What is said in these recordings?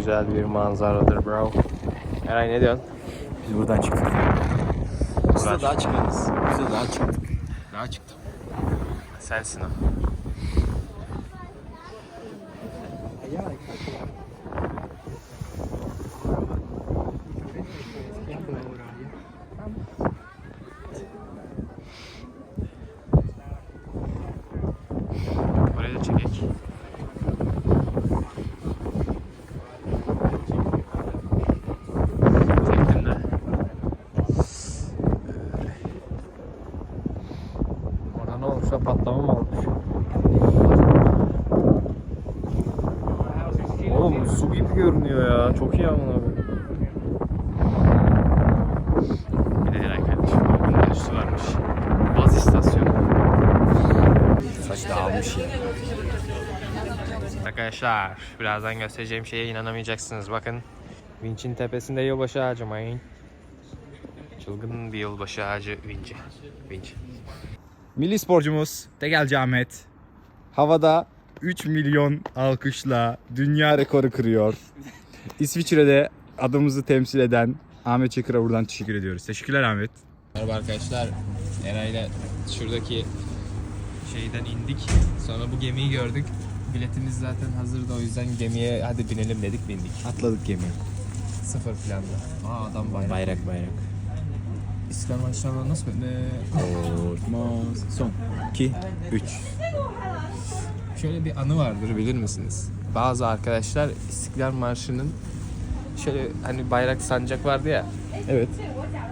güzel bir manzaradır bro. Eray ne diyorsun? Biz buradan çıktık. Biz Buradan de daha çıkarız. Biz de daha çıktık. Daha çıktım. Sensin o. Oraya da çekek. Çektim de. Orada ne olmuş lan patlama mı olmuş? Oğlum su gibi görünüyor ya. Çok iyi ama abi. Bir de Eray kardeşim. Bunun üstü varmış. Baz istasyonu. Saç dağılmış ya. Arkadaşlar birazdan göstereceğim şeye inanamayacaksınız. Bakın Vinç'in tepesinde yılbaşı ağacı mayın. Çılgın bir yılbaşı ağacı Vinci. Vinç. Milli sporcumuz Tegelci Ahmet havada 3 milyon alkışla dünya rekoru kırıyor. İsviçre'de adımızı temsil eden Ahmet Çakır'a buradan teşekkür ediyoruz. Teşekkürler Ahmet. Merhaba arkadaşlar. Eray'la şuradaki şeyden indik. Sonra bu gemiyi gördük. Biletimiz zaten hazırdı o yüzden gemiye hadi binelim dedik bindik. Atladık gemiyi. Sıfır planda. Aa adam bayrak. Bayrak bayrak. İstiklal maçlarına nasıl böyle? Korkmaz. Son 2 3 Şöyle bir anı vardır bilir misiniz? Bazı arkadaşlar İstiklal Marşı'nın şöyle hani bayrak sancak vardı ya Evet.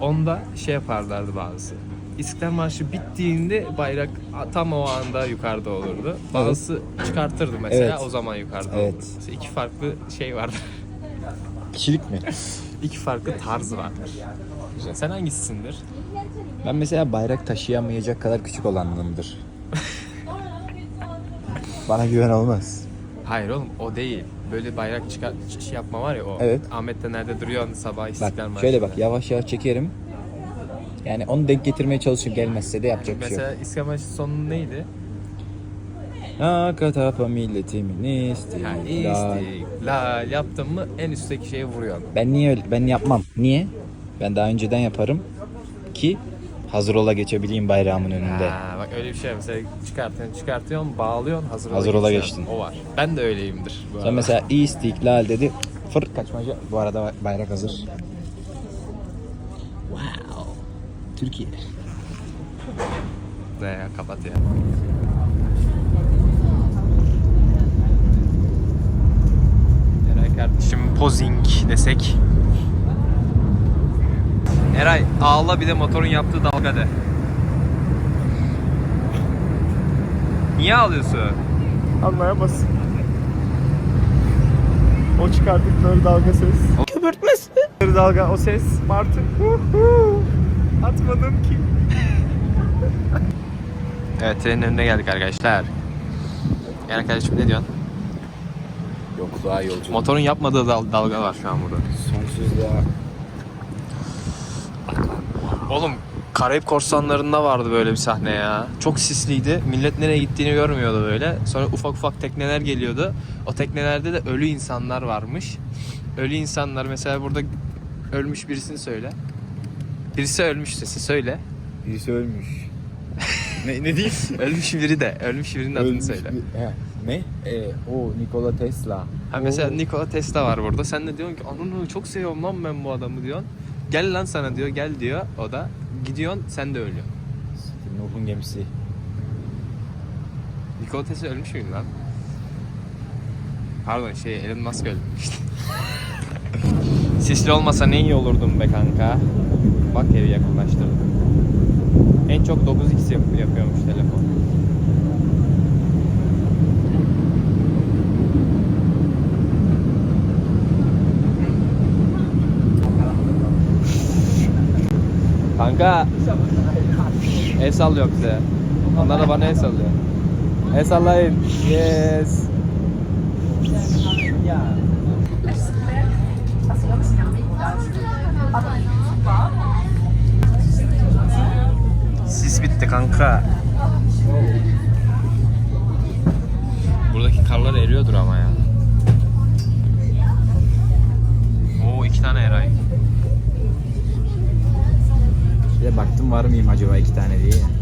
onda şey yaparlardı bazısı. İstiklal Marşı bittiğinde bayrak tam o anda yukarıda olurdu. Bazısı çıkartırdı mesela Evet. o zaman yukarıda Evet. olurdu. Mesela iki farklı şey vardır. Kişilik mi? iki farklı tarz vardır. Güzel. Sen hangisisindir? Ben mesela bayrak taşıyamayacak kadar küçük olanımdır. Bana güven olmaz. Hayır oğlum o değil. Böyle bayrak çıkar şey yapma var ya o. Evet. Ahmet de nerede duruyor sabah İstiklal Bak şöyle bak yavaş yavaş çekerim. Yani onu denk getirmeye çalışıp gelmezse de yapacak bir şey yok. Mesela İstiklal Marşı sonu neydi? Hak tapa milletimin Yani istiklal. istiklal yaptın mı en üstteki şeye vuruyorsun. Ben niye öyle, ben yapmam. Niye? Ben daha önceden yaparım ki hazır ola geçebileyim bayrağımın önünde. Ha, bak öyle bir şey mesela çıkartıyorsun çıkartıyorsun bağlıyorsun hazır, Hazır ola geçiyorsun. geçtin. O var. Ben de öyleyimdir. Bu Sen arada. mesela istiklal dedi. Fırt kaçmaca. Bu arada bayrak hazır. Wow. Türkiye. Ne ya kapat ya. Eray kardeşim posing desek. Eray ağla bir de motorun yaptığı dalga de. Niye ağlıyorsun? Almaya basın. O çıkardıkları dalga ses. O köpürtmesi. Dalga o ses. Martı. Atmadım ki. Evet trenin önüne geldik arkadaşlar. Yani kardeşim ne diyorsun? Yokluğa yolculuk. Motorun yapmadığı dal- dalga var şu an burada. Sonsuzluğa. Oğlum Karayip Korsanları'nda vardı böyle bir sahne ya. Çok sisliydi. Millet nereye gittiğini görmüyordu böyle. Sonra ufak ufak tekneler geliyordu. O teknelerde de ölü insanlar varmış. Ölü insanlar mesela burada ölmüş birisini söyle. Birisi ölmüş sesi söyle. Birisi ölmüş. ne, ne diyeyim? Ölmüş biri de. Ölmüş birinin adını söyle. bir- he, Ne? E, o Nikola Tesla. Ha mesela Nikola Tesla var burada. Sen de diyorsun ki ananı çok seviyorum lan ben bu adamı diyorsun. Gel lan sana diyor gel diyor o da. Gidiyorsun sen de ölüyorsun. Nuh'un gemisi. Nikola Tesla ölmüş müydü lan? Pardon şey Elon Musk ölmüş. Sisli olmasa ne iyi olurdum be kanka. Bak evi yakınlaştırdım. En çok 9x yap- yapıyormuş telefon. Kanka El sallıyor bize. Onlar da bana el sallıyor. El sallayın. Yes. Sis bitti kanka. Buradaki karlar eriyordur ama ya. Mıyım acaba iki tane diye.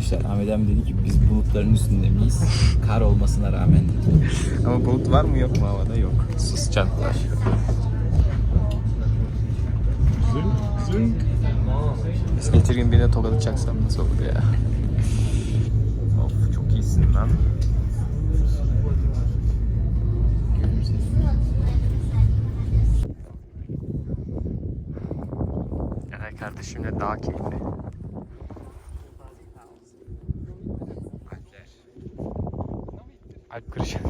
Arkadaşlar Ahmet abi dedi ki biz bulutların üstünde miyiz? Kar olmasına rağmen dedi. Ama bulut var mı yok mu havada? Yok. Sus. Biz geçir gün birine tokadı çaksam nasıl olur ya? Of çok iyisin lan. Yani kardeşimle daha keyifli. Alp Kırışan.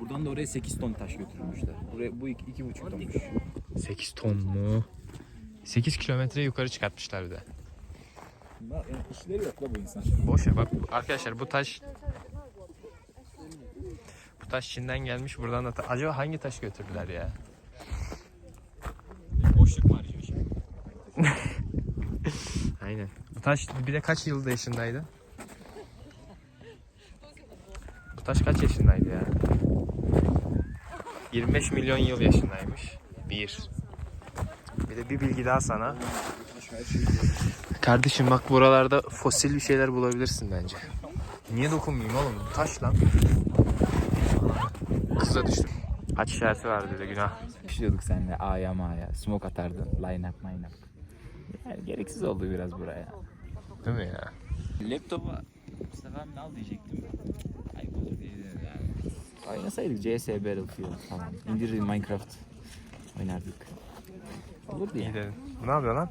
Buradan da oraya 8 ton taş götürmüşler. Buraya bu 2,5 tonmuş. 8 ton mu? 8 kilometre yukarı çıkartmışlar bir de. Yani işleri yok la bu insan. Boş ver bak arkadaşlar bu taş bu taş Çin'den gelmiş buradan da ta- acaba hangi taş götürdüler ya? Boşluk var şimdi. Aynen. Bu taş bir de kaç yılda yaşındaydı? Bu taş kaç yaşındaydı ya? 25 milyon yıl yaşındaymış. Bir. Bir de bir bilgi daha sana. Kardeşim bak buralarda fosil bir şeyler bulabilirsin bence. Niye dokunmayayım oğlum? Taş lan. Kıza düştüm. Kaç işareti var dedi günah. Pişiyorduk seninle A'ya Ma'ya. Smoke atardın. Line up line up. Yani gereksiz oldu biraz buraya. Değil mi ya? Laptopu Mustafa abi al diyecektim. Oynasaydık CS Battlefield falan. İndirirdik Minecraft. Oynardık. Olurdu İyi ya. dedin. Ne yapıyor lan?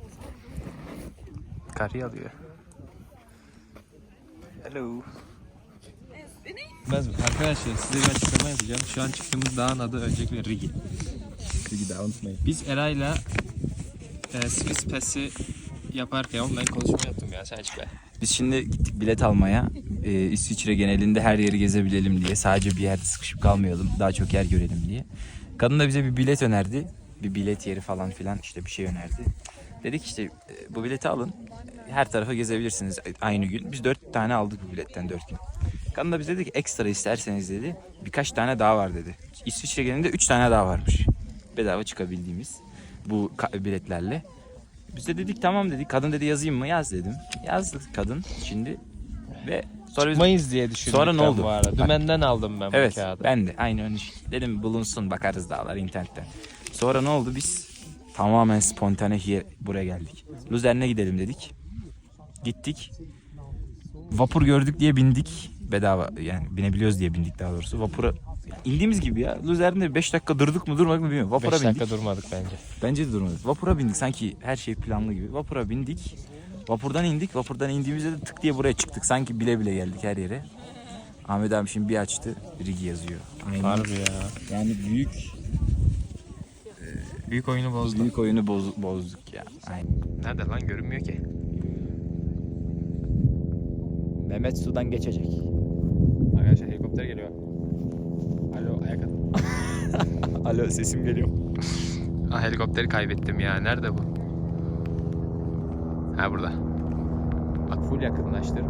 Karıyı alıyor. Hello. Ben arkadaşlar size bir açıklama yapacağım. Şu an çıktığımız dağın adı öncelikle Rigi. Bilgi daha unutmayın. Biz Eray'la e, Swiss Pass'i yaparken ben konuşma yaptım ya sen be. Biz şimdi gittik bilet almaya. Ee, İsviçre genelinde her yeri gezebilelim diye. Sadece bir yerde sıkışıp kalmayalım. Daha çok yer görelim diye. Kadın da bize bir bilet önerdi. Bir bilet yeri falan filan işte bir şey önerdi. Dedik işte e, bu bileti alın. Her tarafa gezebilirsiniz aynı gün. Biz dört tane aldık bu biletten dört gün. Kadın da bize dedi ki ekstra isterseniz dedi. Birkaç tane daha var dedi. İsviçre genelinde üç tane daha varmış. Bedava çıkabildiğimiz bu biletlerle. Biz de dedik tamam dedik. Kadın dedi yazayım mı? Yaz dedim. Yazdı kadın şimdi. Ve sonra biz... Diye düşündüm Sonra ne oldu? bu Dümenden aldım ben Evet bu kağıdı. ben de aynı öyle. Dedim bulunsun bakarız dağlar internetten. Sonra ne oldu biz tamamen spontane buraya geldik. Luzern'e gidelim dedik. Gittik. Vapur gördük diye bindik. Bedava yani binebiliyoruz diye bindik daha doğrusu. Vapura indiğimiz gibi ya. Luzern'de 5 dakika durduk mu durmadık mı bilmiyorum. Vapura 5 bindik. dakika durmadık bence. Bence de durmadık. Vapura bindik. Sanki her şey planlı gibi. Vapura bindik. Vapurdan indik. Vapurdan indiğimizde de tık diye buraya çıktık. Sanki bile bile geldik her yere. Ahmet abi şimdi bir açtı. Rigi yazıyor. Aynen. Harbi ya. Yani büyük Büyük oyunu bozdu. büyük oyunu boz- bozduk ya. Aynen. Nerede lan görünmüyor ki. Mehmet sudan geçecek. Arkadaşlar helikopter geliyor. Alo sesim geliyor. Ah helikopteri kaybettim ya. Nerede bu? Ha burada. Bak full yakınlaştır.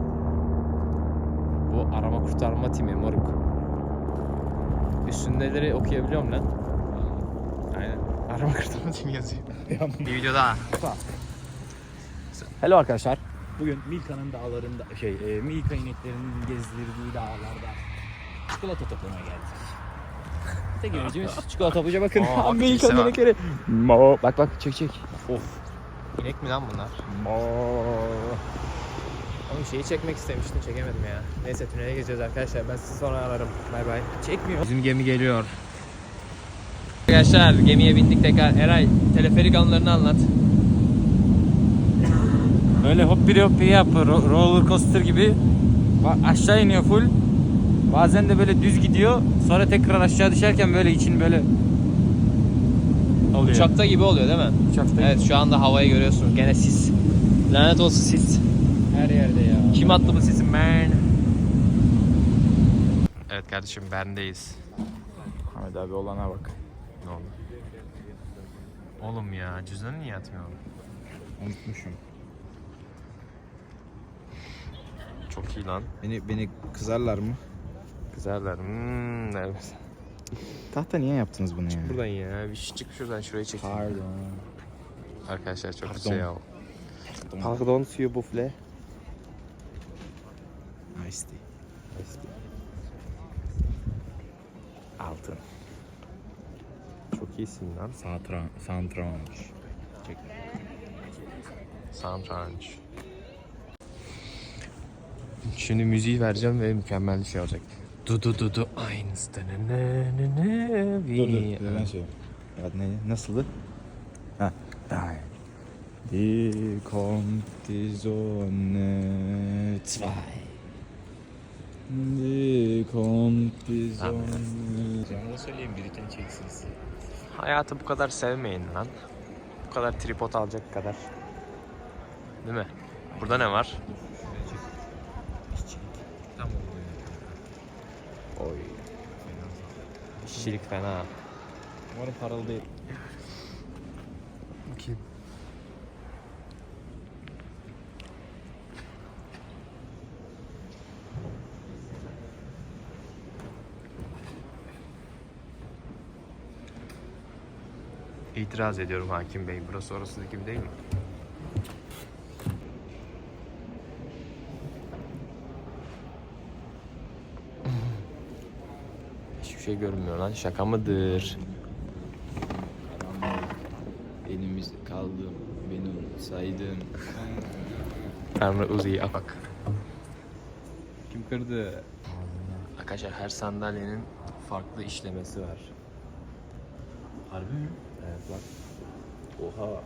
Bu arama kurtarma timi moruk. Üstündeleri okuyabiliyorum lan. Aynen. Arama kurtarma timi yazıyor. Bir video daha. Hello arkadaşlar. Bugün Milka'nın dağlarında şey e, Milka ineklerinin gezdirdiği dağlarda çikolata toplamaya geldik. Tek amacımız çikolata buca bakın. Aa, Milka'nın kimse var. Mo. Bak bak çek çek. Of. İnek mi lan bunlar? Mo. Oğlum şeyi çekmek istemiştim çekemedim ya. Neyse tünele gezeceğiz arkadaşlar. Ben sizi sonra ararım. Bay bay. Çekmiyor. Bizim gemi geliyor. Arkadaşlar gemiye bindik tekrar. Eray teleferik anılarını anlat. Böyle hoppiri hoppiri yap ro- roller coaster gibi aşağı iniyor full. Bazen de böyle düz gidiyor. Sonra tekrar aşağı düşerken böyle için böyle oluyor. Uçakta gibi oluyor değil mi? Uçakta Evet şu anda havayı görüyorsunuz. Gene sis. Lanet olsun sis. her yerde ya. Kim attı bu sisi man? Evet kardeşim Bern'deyiz. Ahmet abi olana bak. Ne oldu? Oğlum ya cüzdanı niye atmıyorum? Unutmuşum. Çok iyi lan. Beni beni kızarlar mı? Güzeller. Hmm, evet. Tahta niye yaptınız bunu ya? Buradan ya. Bir şey çık şuradan şuraya çek. Pardon. Arkadaşlar çok Pardon. şey ya. Pardon suyu bufle. Ice tea. Altın. Çok iyisin lan. Santran, santranç. Çek. Soundtrack. Şimdi müziği vereceğim ve mükemmel bir şey olacak. Du du du du eins da ne ne ne ne Dur dur. wie dur, Ben söyleyeyim. Ya ne, nasıldı? Ha. Nein. Die kommt die Sonne zwei. Die kommt die Sonne. Sana da söyleyeyim biriken çeksiniz. Hayatı bu kadar sevmeyin lan. Bu kadar tripod alacak kadar. Değil mi? Burada ne var? Oy. İşçilik fena. Umarım paralı değil. Bakayım. İtiraz ediyorum hakim bey. Burası orası gibi değil mi? Şey görünmüyor lan. Şaka mıdır? Elimiz kaldım. Benim saydım. Tanrı Uzi'yi afak. Kim kırdı? Arkadaşlar her sandalyenin farklı işlemesi var. Harbi mi? Evet bak. Oha.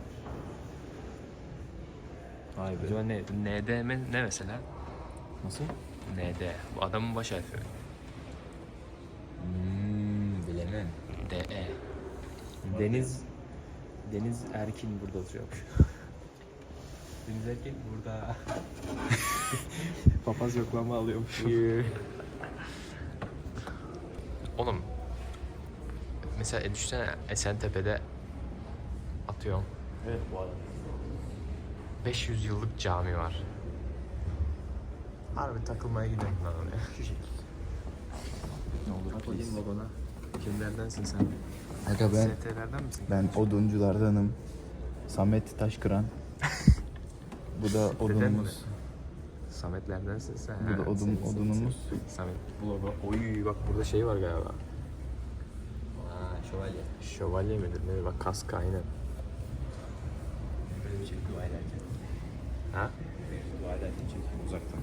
Vay be. Acaba ne? ND mi? Ne mesela? Nasıl? ND. Bu adamın baş harfi. DE. Deniz Deniz Erkin burada oturuyor. Deniz Erkin burada. Papaz yoklama alıyormuş. Oğlum mesela e, düşünsene Esentepe'de atıyorum. Evet bu arada. 500 yıllık cami var. Harbi takılmaya gidelim lan oraya. Ne olur Bakayım babana. Kimlerdensin sen? Aga ben ST'lerden misin? ben odunculardanım. Samet Taşkıran. bu da odunumuz. Sametlerdensin sen. Bu da Ha, odun sen- sen- odunumuz. sen- Samet. Bu baba. Oy bak burada şey var galiba. Ha, şövalye. Şövalye midir? Ne? Bak kask aynen. Böyle bir şey dua ederken. Ha? Dua ederken uzaktan.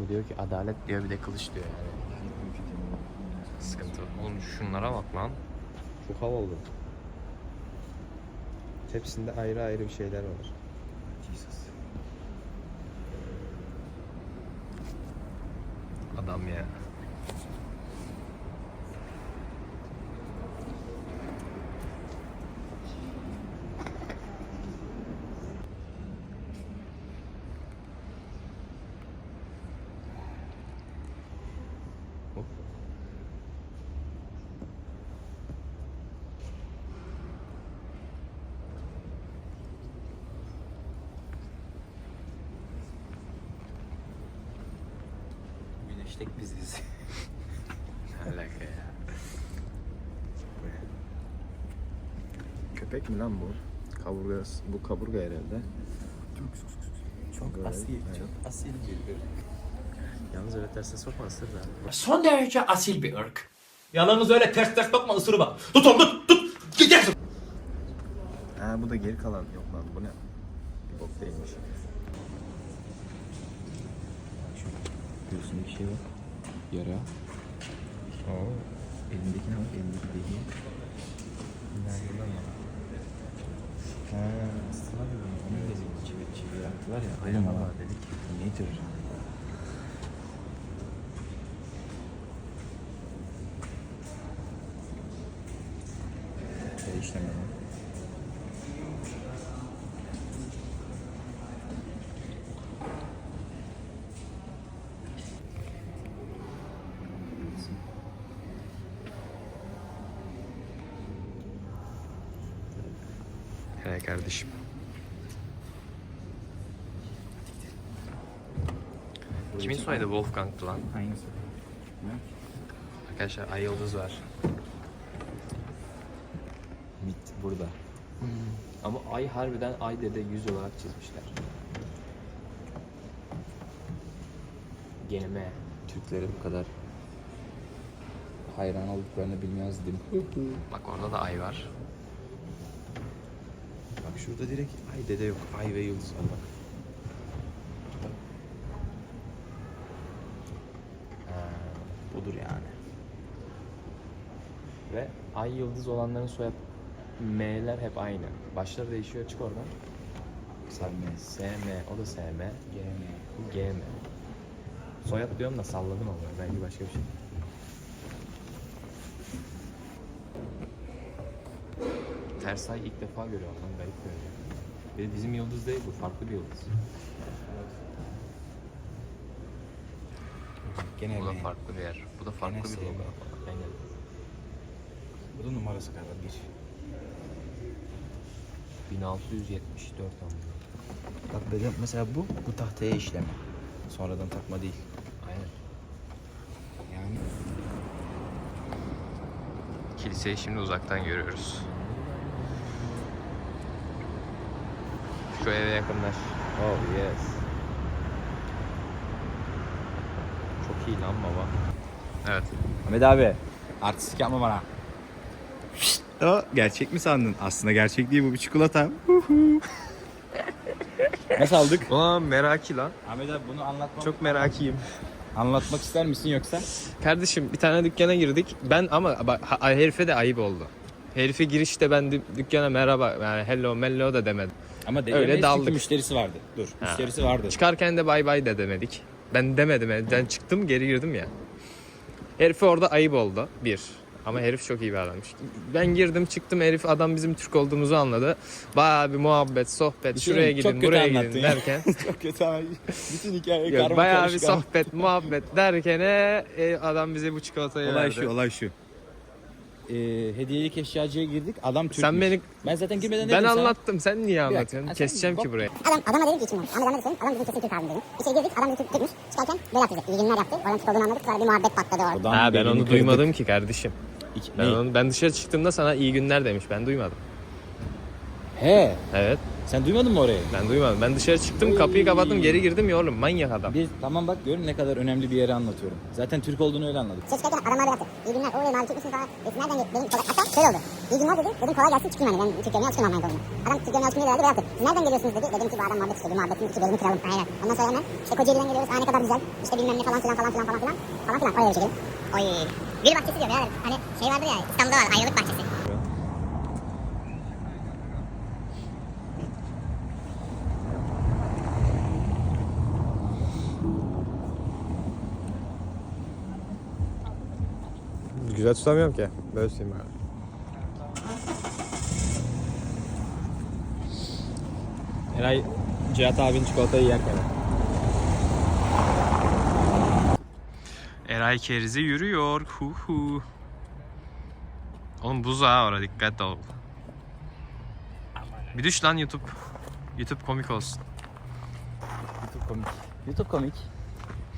Bu diyor ki adalet diyor bir de kılıç diyor yani. Sıkıntı. Oğlum şunlara bak lan. Çok havalı. Hepsinde ayrı ayrı bir şeyler var. Jesus. Adam ya. Hop. Tek biziz. Ne alaka ya? Köpek mi lan bu? Kaburga, bu kaburga herhalde. Çok asil, çok asil bir Yalnız öyle terse sokma ısır da. Son derece asil bir ırk. Yalnız öyle ters ters bakma ısırma. Tut onu tut tut. Gidersin. Ha bu da geri kalan yok lan bu ne? Bir bok değilmiş. Göğsünde bir şey var. Yara. Oo. Elindekine bak elindeki deliğe. Ha, sana dedim. Onun deliğini çevir çevir yaptılar ya. Aynen ama dedik. Niye? Şey işlemiyor. He kardeşim. Kimin soyadı Wolfgang'tı lan? Hangisi? Arkadaşlar Ay Yıldız var. Mit burada. Ama ay harbiden ay dede yüz olarak çizmişler. GM. Türklere bu kadar hayran olduklarını bilmezdim. Bak orada da ay var. Bak şurada direkt ay dede yok. Ay ve yıldız var bak. Ha, Budur yani. Ve ay yıldız olanların soyad M'ler hep aynı. Başları değişiyor çık oradan. Sarmez. SM, o da SM, GM. GM. Soyad diyorum da salladım ama belki başka bir şey. Ters ay ilk defa görüyorum lan garip görünüyor. Bir de bizim yıldız değil bu farklı bir yıldız. Gene Bu da farklı bir yer. Bu da farklı bir SM. logo. Aynen. Bu da numarası galiba bir. 1674 ama. Bak böyle mesela bu, bu tahtaya işleme. Sonradan takma değil. Aynen. Yani Kiliseyi şimdi uzaktan görüyoruz. Şu eve yakınlaş. Oh yes. Çok iyi lan baba. Evet. Ahmet abi artistik yapma bana. O gerçek mi sandın? Aslında gerçek değil bu bir çikolata. Nasıl aldık? Ulan meraki lan. Ahmet abi bunu anlatmam. Çok merakiyim. anlatmak ister misin yoksa? Kardeşim bir tane dükkana girdik. Ben ama bak, ha- herife de ayıp oldu. Herife girişte ben dü- dükkana merhaba yani hello mello da demedim. Ama Öyle çünkü daldık. müşterisi vardı. Dur, müşterisi vardı. Çıkarken de bay bay da demedik. Ben demedim evden çıktım geri girdim ya. Herife orada ayıp oldu. Bir. Ama herif çok iyi bir adammış. Ben girdim çıktım herif adam bizim Türk olduğumuzu anladı. Bayağı bir muhabbet, sohbet, Bir şey şuraya diyeyim mi? Çok gidin, kötü buraya anlattın gidin ya. derken. Çok kötü ama bütün hikaye Yok, karma bayağı bir karışık sohbet, muhabbet derken e, adam bize bu çikolatayı Olay verdi. şu, olay şu. Ee, hediyelik eşyacıya girdik. Adam Türkmüş. Sen beni Ben zaten girmeden ben dedim sana. anlattım. Sen niye dakika. anlatıyorsun? Sen Keseceğim ki burayı. Adam, adama dedim ki içim. Ahmet anladı senin. Adam bizim kesin Türk abim dedim. İçeri girdik. Adam bizim Türk Türkmüş. Çıkarken böyle yaptı bize. İyi günler yaptı. Oradan Türk olduğunu anladık. Sonra bir muhabbet patladı orada. Adam Ha ben onu kırdık. duymadım ki kardeşim. İki- Ben, ne? onu, ben dışarı çıktığımda sana iyi günler demiş. Ben duymadım. He. Evet. Sen duymadın mı orayı? Ben duymadım. Ben dışarı çıktım, kapıyı kapattım, geri girdim ya oğlum. Manyak adam. Biz tamam bak görün ne kadar önemli bir yere anlatıyorum. Zaten Türk olduğunu öyle çıkarken adam abi yaptı. İyi günler. Oy mavi çıkmışsın falan. Dedim nereden geldi? Dedim kolay. Hatta şöyle oldu. İyi günler dedi. Dedim kolay gelsin çıkayım hani. Ben Türk yemeğe alışkınım Almanya'da olduğunu. Adam Türk yemeğe alışkın. Böyle yaptı. Siz nereden geliyorsunuz dedi. Dedim ki bu adam muhabbet istiyor. Bir muhabbetin iki bölümü kıralım. Aynen. Ondan sonra hemen işte Kocaeli'den geliyoruz. Aa ne kadar güzel. İşte bilmem ne falan filan falan filan falan filan. Falan filan. Oraya geçelim. Oy. Gül bahçesi diyor birader. Hani şey vardır ya İstanbul'da var ayrılık bahçesi. Güzel tutamıyorum ki. Böyle tutayım abi. Eray Cihat abinin çikolatayı yerken. Eray Kerizi yürüyor. Hu hu. Oğlum buz ha orada dikkat ol. Bir düş lan YouTube. YouTube komik olsun. YouTube komik. YouTube komik.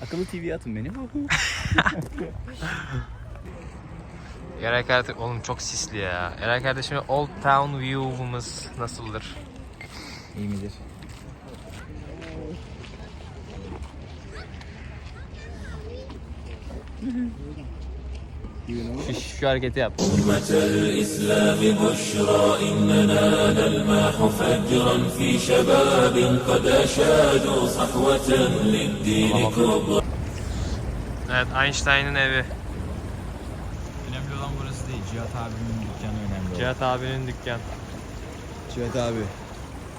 Akıllı TV atın beni. Eray kardeşim oğlum çok sisli ya. Eray kardeşime Old Town View'umuz nasıldır? İyi midir? Şu, şu hareketi yap. Evet Einstein'ın evi. Olan abimin dükkanı önemli. Cihat abinin dükkan. Cihat abi.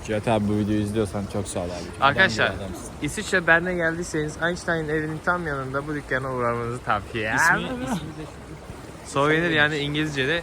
Cihat abi bu videoyu izliyorsan çok sağ ol abi. Arkadaşlar adam bir adamsın. İsviçre Bern'e geldiyseniz Einstein'ın evinin tam yanında bu dükkana uğramanızı tavsiye ederim. Souvenir yani İngilizce'de